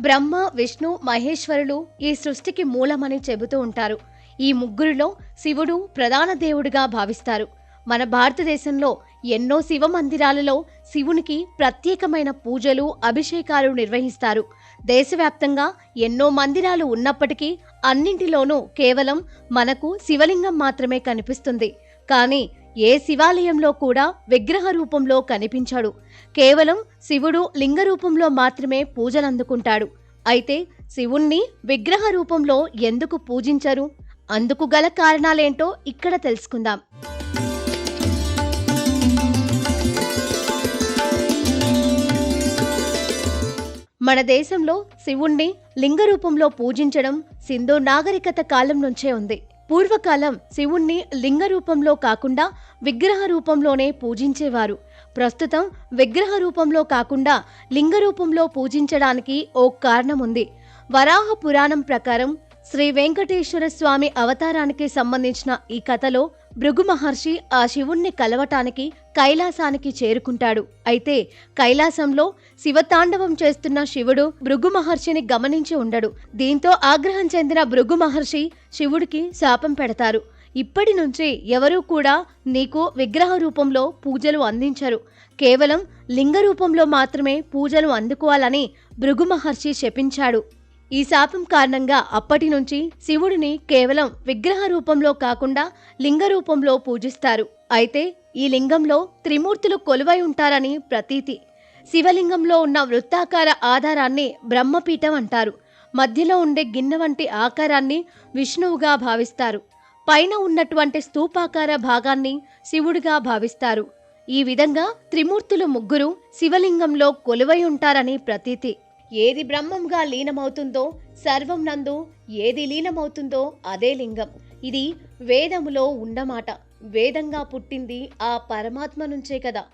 బ్రహ్మ విష్ణు మహేశ్వరులు ఈ సృష్టికి మూలమని చెబుతూ ఉంటారు. ఈ ముగ్గురిలో శివుడు ప్రధాన దేవుడిగా భావిస్తారు. మన భారతదేశంలో ఎన్నో శివ మందిరాలలో శివునికి ప్రత్యేకమైన పూజలు అభిషేకాలు నిర్వహిస్తారు. దేశవ్యాప్తంగా ఎన్నో మందిరాలు ఉన్నప్పటికీ అన్నింటిలోనూ కేవలం మనకు శివలింగం మాత్రమే కనిపిస్తుంది. కానీ ఏ శివాలయంలో కూడా విగ్రహ రూపంలో కనిపించాడు. కేవలం శివుడు లింగ రూపంలో మాత్రమే పూజలందుకుంటాడు. అయితే శివుణ్ణి విగ్రహ రూపంలో ఎందుకు పూజించరు? అందుకు గల కారణాలేంటో ఇక్కడ తెలుసుకుందాం. మన దేశంలో శివుణ్ణి లింగ రూపంలో పూజించడం సింధు నాగరికత కాలం నుంచే ఉంది. పూర్వకాలం శివుణ్ణి లింగ రూపంలో కాకుండా విగ్రహ రూపంలోనే పూజించేవారు. ప్రస్తుతం విగ్రహ రూపంలో కాకుండా లింగ రూపంలో పూజించడానికి ఓ కారణం ఉంది వరాహ పురాణం ప్రకారం శ్రీ వెంకటేశ్వర స్వామి అవతారానికి సంబంధించిన ఈ కథలో భృగు మహర్షి ఆ శివుణ్ణి కలవటానికి కైలాసానికి చేరుకుంటాడు. అయితే కైలాసంలో శివతాండవం చేస్తున్న శివుడు భృగు మహర్షిని గమనించి ఉండడు. దీంతో ఆగ్రహం చెందిన భృగు మహర్షి శివుడికి శాపం పెడతారు. ఇప్పటి నుంచి ఎవరూ కూడా నీకు విగ్రహ రూపంలో పూజలు అందించరు. కేవలం లింగ రూపంలో మాత్రమే పూజలు అందుకోవాలని భృగు మహర్షి శపించాడు. ఈ శాపం కారణంగా అప్పటి నుంచి శివుడిని కేవలం విగ్రహ రూపంలో కాకుండా లింగ రూపంలో పూజిస్తారు. అయితే ఈ లింగంలో త్రిమూర్తులు కొలువై ఉంటారని ప్రతీతి. శివలింగంలో ఉన్న వృత్తాకార ఆధారాన్ని బ్రహ్మపీఠం అంటారు. మధ్యలో ఉండే గిన్నె వంటి ఆకారాన్ని విష్ణువుగా భావిస్తారు. పైన ఉన్నటువంటి స్తూపాకార భాగాన్ని శివుడిగా భావిస్తారు. ఈ విధంగా త్రిమూర్తులు ముగ్గురు శివలింగంలో కొలువై ఉంటారని ప్రతీతి. ఏది బ్రహ్మంగా లీనమవుతుందో సర్వం నందు ఏది లీనమవుతుందో అదే లింగం. ఇది వేదములో ఉన్నమాట. వేదంగా పుట్టింది ఆ పరమాత్మ నుంచే కదా.